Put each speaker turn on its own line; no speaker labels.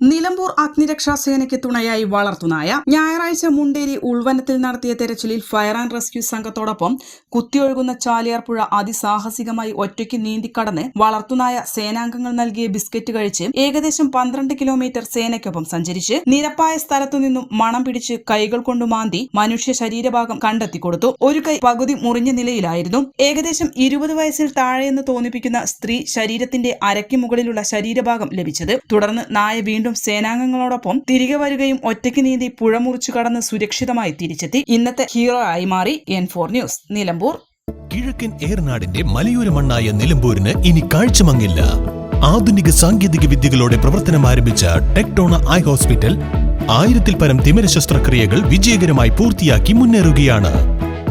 Nilambur അഗ്നിരക്ഷാ സേനയ്ക്ക് തുണയായി വളർത്തുനായ ഞായറാഴ്ച മുണ്ടേരി ഉൾവനത്തിൽ നടത്തിയ തെരച്ചിലിൽ ഫയർ ആൻഡ് റെസ്ക്യൂ സംഘത്തോടൊപ്പം കുത്തിയൊഴുകുന്ന ചാലിയാർ പുഴ അതിസാഹസികമായി ഒറ്റയ്ക്ക് നീന്തിക്കടന്ന് വളർത്തുനായ സേനാംഗങ്ങൾ നൽകിയ ബിസ്ക്കറ്റ് കഴിച്ച് ഏകദേശം പന്ത്രണ്ട് കിലോമീറ്റർ സേനയ്ക്കൊപ്പം സഞ്ചരിച്ച് നിരപ്പായ സ്ഥലത്തു നിന്നും മണം പിടിച്ച് കൈകൾ കൊണ്ട് മാന്തി മനുഷ്യ ശരീരഭാഗം കണ്ടെത്തി കൊടുത്തു ഒരു കൈ പകുതി മുറിഞ്ഞ നിലയിലായിരുന്നു. ഏകദേശം ഇരുപത് വയസ്സിൽ താഴെയെന്ന് തോന്നിപ്പിക്കുന്ന സ്ത്രീ ശരീരത്തിന്റെ അരയ്ക്ക് മുകളിലുള്ള ശരീരഭാഗം ലഭിച്ചത്. തുടർന്ന് നായ വീണ്ടും സേനാംഗങ്ങളോടൊപ്പം തിരികെ വരികയും ഒറ്റയ്ക്ക് നീന്തി പുഴ മുറിച്ചു കടന്ന് സുരക്ഷിതമായി തിരിച്ചെത്തി. ഇന്നത്തെ ഹീറോ ആയി മാറി. N four news Nilambur.
കിഴക്കൻ ഏറനാടിന്റെ മലയോര മണ്ണായ നിലമ്പൂരിന് ഇനി കാഴ്ചമങ്ങില്ല. ആധുനിക സാങ്കേതിക വിദ്യകളോടെ പ്രവർത്തനം ആരംഭിച്ച ടെക്ടോണ ഐ ഹോസ്പിറ്റൽ ആയിരത്തിൽ പരം തിമിര ശസ്ത്രക്രിയകൾ വിജയകരമായി പൂർത്തിയാക്കി മുന്നേറുകയാണ്.